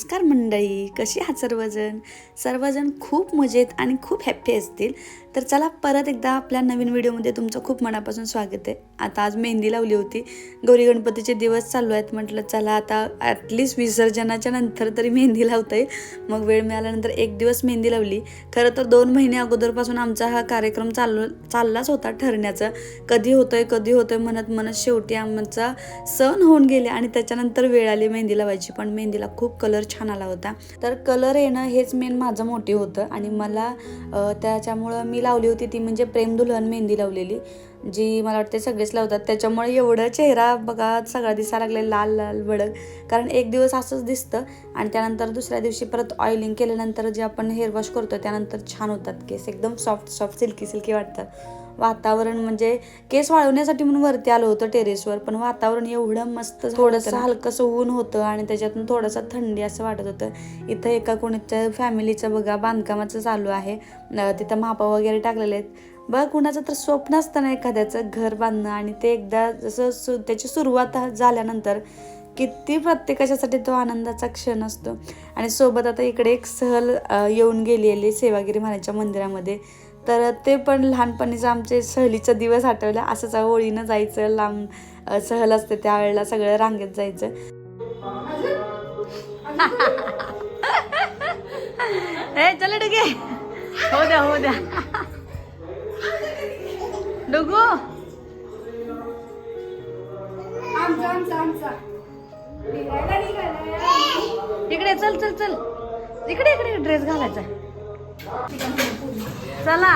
नमस्कार मंडळी कशी आहात सर्वजण? सर्वजण खूप मजेत आणि खूप हॅप्पी असतील. तर चला परत एकदा आपल्या नवीन व्हिडिओमध्ये तुमचं खूप मनापासून स्वागत आहे. आता आज मेहंदी लावली होती. गौरी गणपतीचे दिवस चालू आहेत म्हटलं चला आता ॲटलिस्ट विसर्जनाच्या नंतर तरी मेहंदी लावता येईल मग वेळ मिळाल्यानंतर एक दिवस मेहंदी लावली. खरं तर दोन महिने अगोदरपासून आमचा हा कार्यक्रम चालू चाललाच होता ठरण्याचा. कधी होतोय कधी होतोय म्हणत म्हणत शेवटी आमचा सण होऊन गेले आणि त्याच्यानंतर वेळ आली मेहंदी लावायची. पण मेहंदीला खूप कलर छान आला होता. तर कलर येणं हेच मेन माझं मोठी होतं आणि मला त्याच्यामुळं मी लावली होती ती म्हणजे प्रेम दुल्हन मेहंदी लावलेली जी मला वाटते सगळेच लावतात. त्याच्यामुळे एवढं चेहरा बघा सगळा दिसायला लागले लाल लाल भडक कारण एक दिवस असंच दिसतं आणि त्यानंतर दुसऱ्या दिवशी परत ऑइलिंग केल्यानंतर जे आपण हेअर वॉश करतो त्यानंतर छान होतात केस. एकदम सॉफ्ट सॉफ्ट सिल्की सिल्की वाटतात. वातावरण म्हणजे केस वाळवण्यासाठी म्हणून वरती आलो होतं टेरेसवर पण वातावरण एवढं मस्त थोडंसं हलकंसं ऊन होतं आणि त्याच्यातून थोडंसं थंडी असं वाटत होतं. इथं एका कोणाच्या फॅमिलीचं बघा बांधकामाचं चालू आहे. तिथं मापा वगैरे टाकलेले आहेत. बघ कुणाचं तर स्वप्न असतं ना एखाद्याचं घर बांधणं आणि ते एकदा जसं सु त्याची सुरुवात झाल्यानंतर किती प्रत्येकाच्यासाठी तो आनंदाचा क्षण असतो. आणि सोबत आता इकडे एक सहल येऊन गेलेली सेवागिरी महाराजच्या मंदिरामध्ये. तर ते पण लहानपणीचं आमचे सहलीचा दिवस आठवला असंच ओळीनं जायचं लांब सहल असते त्यावेळेला सगळं रांगेत जायचं. ए चला डुगे. हो द्या हो द्या. डुगू. आमचा आमचा आमचा. निघायला निघाला इकडे चल चल चल. इकडे इकडे ड्रेस घालायचा. चला.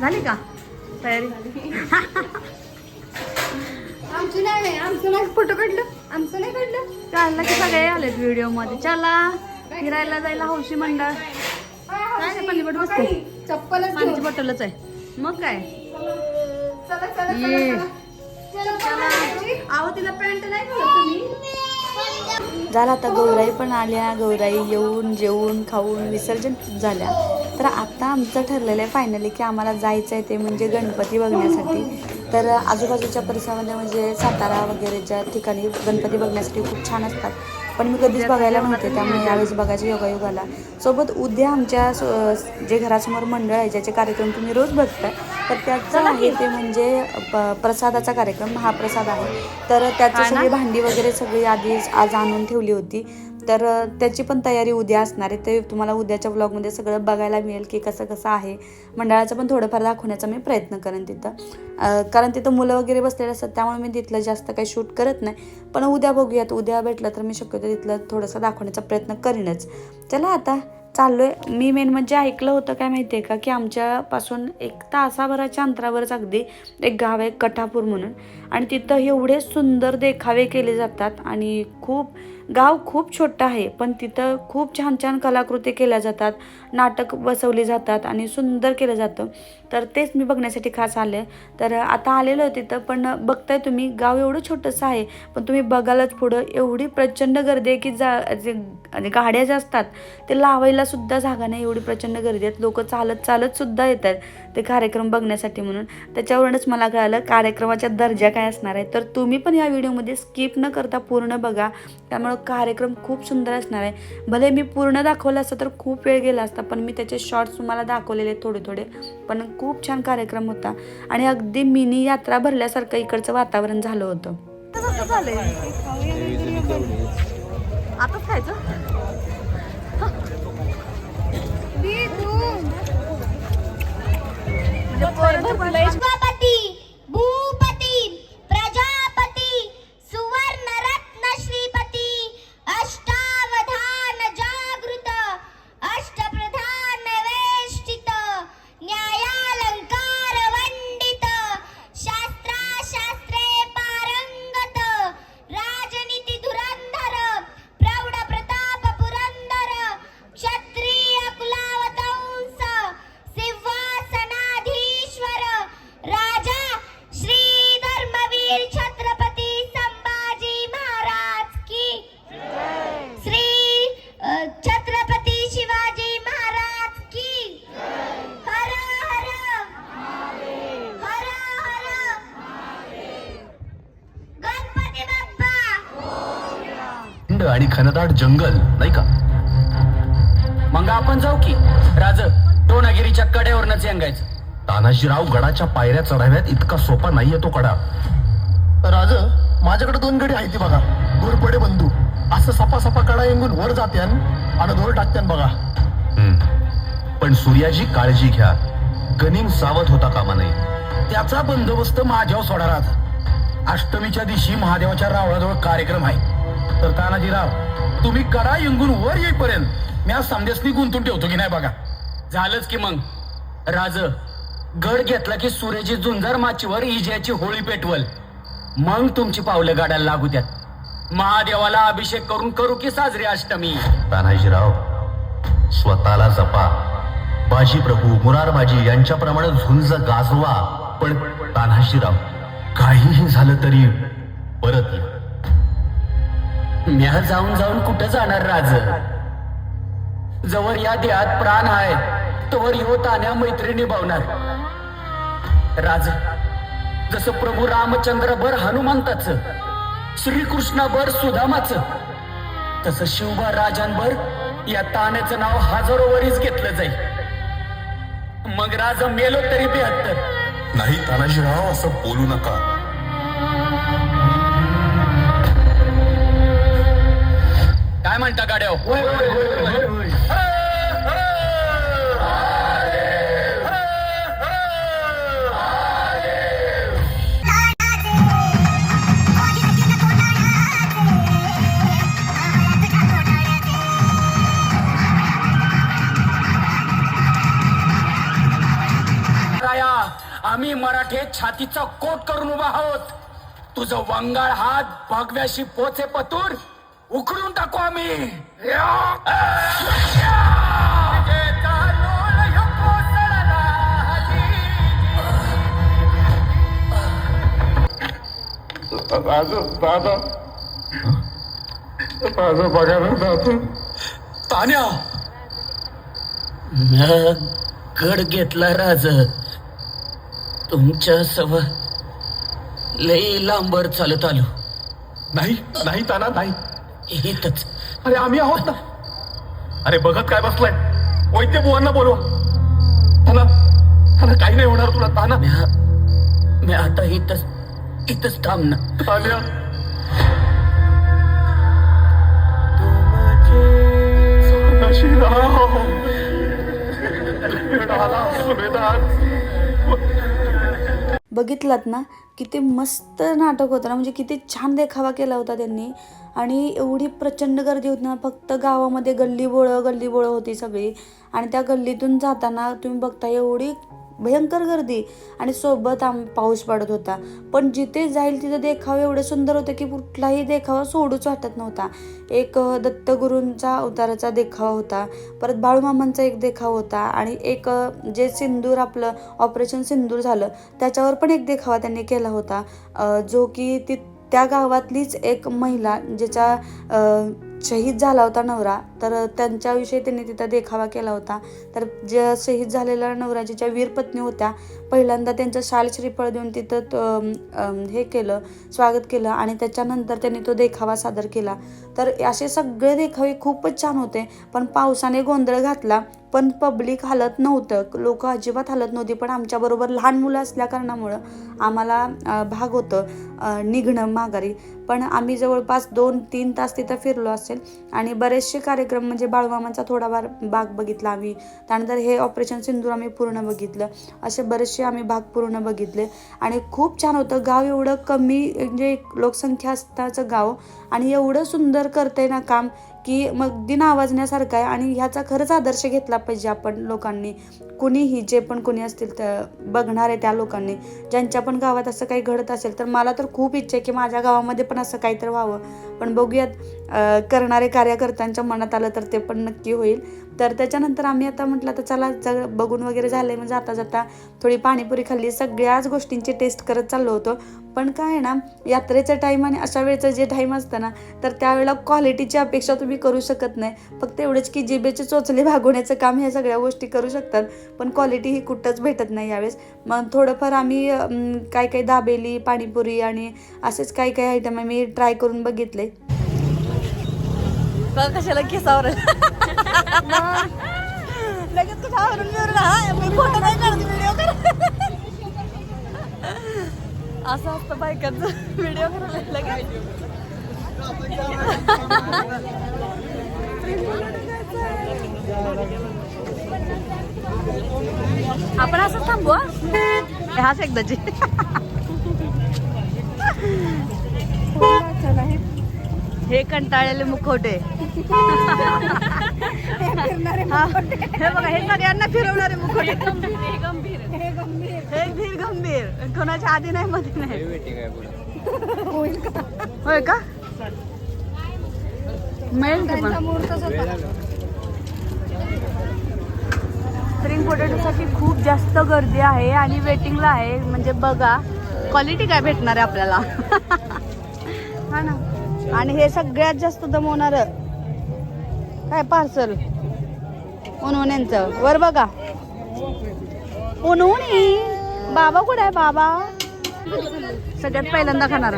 झाली का तयारी? आमचं नाही आमचं नाही. फोटो काढलं? आमचं नाही काढलं? चाललं की सगळे आलेत व्हिडिओमध्ये. चला. फिरायला जायला हौशी मंडळ. काय नाही पल्लीकडे बसते चप्पलच पाण्याची. बॉटलच आहे. मग काय? चला ये. अहो तिला पॅन्ट नाही घालत तुम्ही. झाला. आता गौराई पण आल्या. गौराई येऊन जेवून खाऊन विसर्जन झाल्या. तर आता आमचं ठरलेलं आहे फायनली की आम्हाला जायचं आहे ते म्हणजे गणपती बघण्यासाठी. तर आजूबाजूच्या परिसरामध्ये म्हणजे सातारा वगैरेच्या ठिकाणी गणपती बघण्यासाठी खूप छान असतात. पण मी कधीच बघायला नव्हते त्यामुळे यावेळेस बघायचा योगायोग आला सोबत उद्या आमच्या जे घरासमोर मंडळ आहे ज्याचे कार्यक्रम तुम्ही रोज बघताय तर त्याचं आहे ते म्हणजे प- प्रसादाचा कार्यक्रम महाप्रसाद आहे. तर त्याची सगळी भांडी वगैरे सगळी आधीच आज आणून ठेवली होती. तर त्याची पण तयारी उद्या असणार आहे. ते तुम्हाला उद्याच्या ब्लॉगमध्ये सगळं बघायला मिळेल की कसं कसं आहे. मंडळाचं पण थोडंफार दाखवण्याचा मी प्रयत्न करेन तिथं. कारण तिथं मुलं वगैरे बसलेले असतात त्यामुळे मी तिथलं जास्त काही शूट करत नाही. पण उद्या बघूयात. उद्या भेटलं तर मी शक्यतो तिथलं थोडंसं दाखवण्याचा प्रयत्न करीनच. चला आता चाललोय. मी मेन म्हणजे ऐकलं होतं काय माहिती आहे का की आमच्यापासून एक तासाभराच्या अंतरावरच अगदी एक गाव आहे कठापूर म्हणून. आणि तिथं एवढे सुंदर देखावे केले जातात आणि खूप गाव खूप छोटं आहे पण तिथं खूप छान छान कलाकृती केल्या जातात. नाटक बसवली जातात आणि सुंदर केलं जातं. तर तेच मी बघण्यासाठी खास आले. तर आता आलेलो आहे तिथं पण बघताय तुम्ही गाव एवढं छोटंसं आहे पण तुम्ही बघालच पुढं. एवढी प्रचंड गर्दी आहे की जा जे गाड्या ज्या असतात ते लावायला सुद्धा जागा नाही. एवढी प्रचंड गर्दी आहेत लोक चालत चालत सुद्धा येतात ते कार्यक्रम बघण्यासाठी म्हणून. त्याच्यावरूनच मला कळालं कार्यक्रमाच्या दर्जा काय असणार आहे. तर तुम्ही पण या व्हिडिओमध्ये स्किप न करता पूर्ण बघा. त्यामुळं कार्यक्रम खूप सुंदर असणार आहे. भले मी पूर्ण दाखवलं असतं तर खूप वेळ गेला असता पण मी त्याचे शॉर्ट्स तुम्हाला दाखवलेले आहेत थोडे थोडे. पण खूप छान कार्यक्रम होता आणि अगदी मिनी यात्रा भरल्यासारखं इकडचं वातावरण झालं होतं. आताच खायचं? आणि खनदाट जंगल नाही का? मग आपण जाऊ की. राज दोनागिरीच्या कड्यावरनच यांगायचं. तानाजीराव गडाच्या पायऱ्या चढाव्यात इतका सोपा नाहीये तो कडा. राज माझ्याकडे दोन गडी आहेत ती बघा. घोरपडे बंधू. असं सपा सपा कडा येंगून वर जात्यान आणि धोर टाकत्यान बघा. पण सूर्याजी काळजी घ्या. गनिम सावध होता कामा नये. त्याचा बंदोबस्त महादेव सोडा राज. अष्टमीच्या दिवशी महादेवाच्या रावळाजवळ कार्यक्रम आहे. तर तानाजीराव तुम्ही कडा इंगून वर येईपर्यंत. मी आज समदेसनी गुंतून ठेवतो की नाही बघा. झालंच की मग. राज गड घेतला की सूर्याची झुंजार माचीवर इजयाची होळी पेटवल. मग तुमची पावलं गाड्याला लागू द्यात. महादेवाला अभिषेक करून करू की साजरी अष्टमी? तानाजीराव स्वतःला जपा. बाजी प्रभू मुरारबाजी यांच्याप्रमाणे झुंज गाजवा. पण तानाजीराव काहीही झालं तरी परत या. म्या जाऊन जाऊन कुठं जाणार राज? जवळ या देहात प्राण आहे तोवर यो तान्या मैत्री निभावणार राज जसं प्रभू रामचंद्र भर हनुमंताच श्रीकृष्णाभर सुधामाच तसं शिवबा राजांभर या ताण्याचं नाव हजारो वरीच घेतलं जाईल. मग राज मेलो तरी बेहत्तर. नाही तानाजीराव असं बोलू नका. काय म्हणता गाड्या राया आम्ही मराठीत छातीचा कोट करून उभा आहोत. तुझं वंगाळ हात भगव्याशी पोचे पतूर उकळून टाकू आम्ही दादा माझं बघा ना दादा तान्या. गड घेतला राज. तुमच्या सव लई लांबर चालत आलो. नाही नाही ताना नाही. इथंच अरे आम्ही आहोत ना. अरे बघत काय बसलाय? वैद्य बुवांना बोलवा ताना ताना काही नाही होणार तुला. ताना मी आता इथंच इथंच थांबणार तान्या तानाजीराव. सुभेदार, सुभेदार. बघितलात ना किती मस्त नाटक होतं ना म्हणजे किती छान देखावा केला होता त्यांनी. आणि एवढी प्रचंड गर्दी होती ना फक्त गावामध्ये गल्ली गल्लीबोळं गल्ली होती सगळी. आणि त्या गल्लीतून जाताना तुम्ही बघता एवढी भयंकर गर्दी आणि सोबत आम पाऊस पडत होता. पण जिथे जाईल तिथे देखाव एवढे सुंदर होते की कुठलाही देखावा सोडूच वाटत नव्हता. एक दत्तगुरूंचा अवताराचा देखावा होता. परत बाळूमामांचा एक देखावा होता आणि एक जे सिंदूर आपलं ऑपरेशन सिंदूर झालं त्याच्यावर पण एक देखावा त्यांनी केला होता. जो की ती त्या गावातलीच एक महिला ज्याच्या शहीद झाला होता नवरा तर त्यांच्याविषयी त्यांनी तिथं देखावा केला होता. तर ज्या शहीद झालेल्या नवऱ्याच्या ज्या वीर पत्नी होत्या पहिल्यांदा त्यांचं शाल श्रीफळ देऊन तिथं हे केलं स्वागत केलं आणि त्याच्यानंतर त्यांनी तो देखावा सादर केला. तर असे सगळे देखावे खूपच छान होते पण पावसाने गोंधळ घातला पण पब्लिक हलत नव्हतं. लोक अजिबात हलत नव्हती पण आमच्याबरोबर लहान मुलं असल्या कारणामुळं आम्हाला भाग होतं निघणं माघारी. पण आम्ही जवळपास दोन तीन तास तिथं फिरलो असेल आणि बरेचसे कार्यक्रम म्हणजे बाळूमामांचा थोडाफार भाग बघितला आम्ही. त्यानंतर हे ऑपरेशन सिंदूर आम्ही पूर्ण बघितलं. असे बरेचसे आम्ही भाग पूर्ण बघितले. आणि खूप छान होतं. गाव एवढं कमी म्हणजे लोकसंख्या असताचं गाव. आणि एवढं सुंदर करते ना काम. की मग दिन आवाजण्यासारखा आहे आणि ह्याचा खरंच आदर्श घेतला पाहिजे आपण लोकांनी. कुणीही जे पण कोणी असतील तर बघणारे त्या लोकांनी. ज्यांच्या पण गावात असं काही घडत असेल तर मला तर खूप इच्छा आहे की माझ्या गावामध्ये पण असं काहीतरी व्हावं. पण बघूयात करणारे कार्यकर्त्यांच्या मनात आलं तर ते पण नक्की होईल. तर त्याच्यानंतर आम्ही आता म्हटलं तर चला जग बघून वगैरे झालंय म्हणजे मग जाता जाता थोडी पाणीपुरी खाल्ली. सगळ्याच गोष्टींची टेस्ट करत चाललो होतो. पण काय आहे ना यात्रेचं टाईम आणि अशा वेळेचं जे टाईम असतं ना तर त्यावेळेला क्वालिटीची अपेक्षा तुम्ही करू शकत नाही. फक्त एवढंच की जिबेचे चोचले भागवण्याचं काम ह्या सगळ्या गोष्टी करू शकतात. पण क्वालिटी ही कुठंच भेटत नाही यावेळेस. मग थोडंफार आम्ही काय काय काही दाबेली पाणीपुरी आणि असेच काही काही आयटम आम्ही ट्राय करून बघितले. कशाला केसावर. लगेच असं असतं बायकांचं. व्हिडिओ करायला लगेच. आपण असं थांबू हा? हाच एकदाची हे कंटाळलेले मुखवटे. हा, हे बघा हे सगळ्यांना फिरवणारे मुखवटे. हे भीर गंभीर. कोणाच्या आधी नाही मध्ये नाही. होय का? मिळेल पण. स्प्रिंग पोटॅटोसाठी खूप जास्त गर्दी आहे आणि वेटिंगला आहे. म्हणजे बघा क्वालिटी काय भेटणार आहे आपल्याला? हा ना. आणि हे सगळ्यात जास्त दमवणार काय पार्सल उन्होंनेंचं वर बघा. उन्होनी बाबा कुठे आहे बाबा? सगळ्यात पहिल्यांदा खाणार.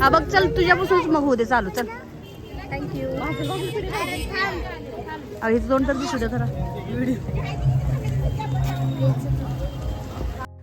हा बघ चल तुझ्यापासूनच मग होऊ दे चालू चल. अरे इथं दोन तर दिसू दे खरा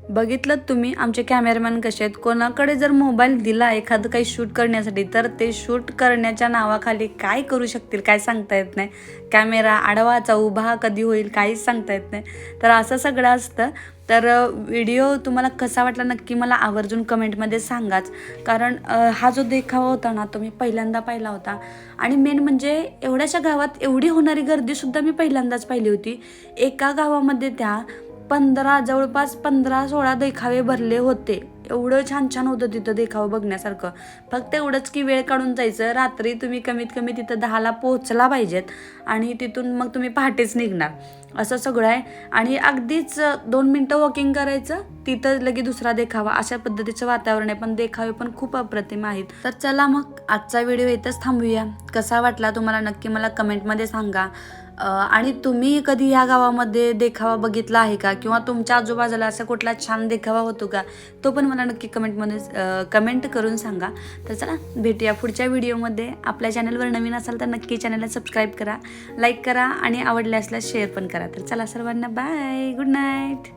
बघितलं तुम्ही आमचे कॅमेरामॅन कसे आहेत? कोणाकडे जर मोबाईल दिला एखादं काही शूट करण्यासाठी तर ते शूट करण्याच्या नावाखाली काय करू शकतील काय सांगता येत नाही. कॅमेरा आडवाचा उभा कधी होईल काहीच सांगता येत नाही. तर असं सगळं असतं. तर व्हिडिओ तुम्हाला कसा वाटला नक्की मला आवर्जून कमेंटमध्ये सांगाच. कारण हा जो देखावा होता ना तो मी पहिल्यांदा पाहिला होता. आणि मेन म्हणजे एवढ्याशा गावात एवढी होणारी गर्दीसुद्धा मी पहिल्यांदाच पाहिली होती. एका गावामध्ये त्या पंधरा जवळपास पंधरा सोळा देखावे भरले होते. एवढं छान छान होतं तिथं देखावं बघण्यासारखं. फक्त एवढंच की वेळ काढून जायचं. रात्री तुम्ही कमीत कमी तिथं दहाला पोहोचला पाहिजेत आणि तिथून मग तुम्ही पहाटेच निघणार. असं सगळं आहे. आणि अगदीच दोन मिनटं वॉकिंग करायचं तिथं लगे दुसरा देखावा. अशा पद्धतीचं वातावरण आहे. पण देखावे पण खूप अप्रतिम आहेत. तर चला मग आजचा व्हिडिओ इथंच थांबूया. कसा वाटला तुम्हाला नक्की मला कमेंटमध्ये सांगा. आणि तुम्ही कधी ह्या गावामध्ये देखावा बघितला आहे का? किंवा तुमच्या आजूबाजूला असा कुठला छान देखावा होतो का? तो पण मला नक्की कमेंटमध्ये कमेंट करून सांगा. तर चला भेटूया पुढच्या व्हिडिओमध्ये आपल्या चॅनलवर नवीन असाल तर नक्की चॅनलला सबस्क्राईब करा लाईक करा आणि आवडले असल्यास शेअर पण करा. तर चला सर्वांना बाय गुड नाईट